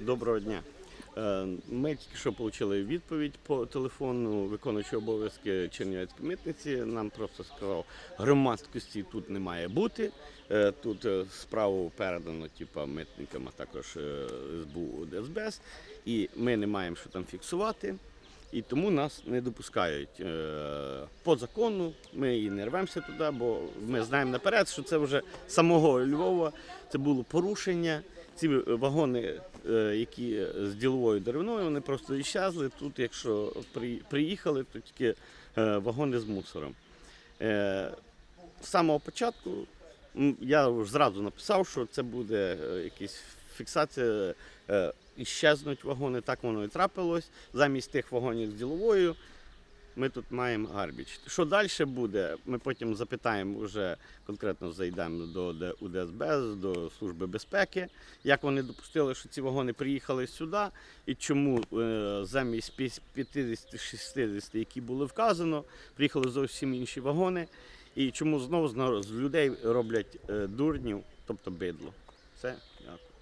Доброго дня. Е, Ми тільки що отримали відповідь по телефону виконуючого обов'язки Чернівецької митниці. Нам просто сказав, громадськості тут не має бути. Е, Тут е, справу передано типу, митникам, а також СБУ ДСБС, і ми не маємо що там фіксувати. І тому нас не допускають по закону. Ми і не рвемося туди, бо ми знаємо наперед, що це вже самого Львова це було порушення. Ці вагони, які з діловою деревиною, вони просто іщезли. Тут, якщо приїхали, то тільки е, вагони з мусором. Е, З самого початку я зразу написав, що це буде е, якась фіксація, е, іщезнуть вагони, так воно і трапилось. Замість тих вагонів з діловою ми тут маємо гарбіч. Що далі буде? Ми потім запитаємо, вже конкретно зайдемо до УДСБ, до Служби безпеки, як вони допустили, що ці вагони приїхали сюди, і чому е, замість 50-60, які були вказано, приїхали зовсім інші вагони. І чому знову з людей роблять е, дурнів, тобто бидло. Все, дякую.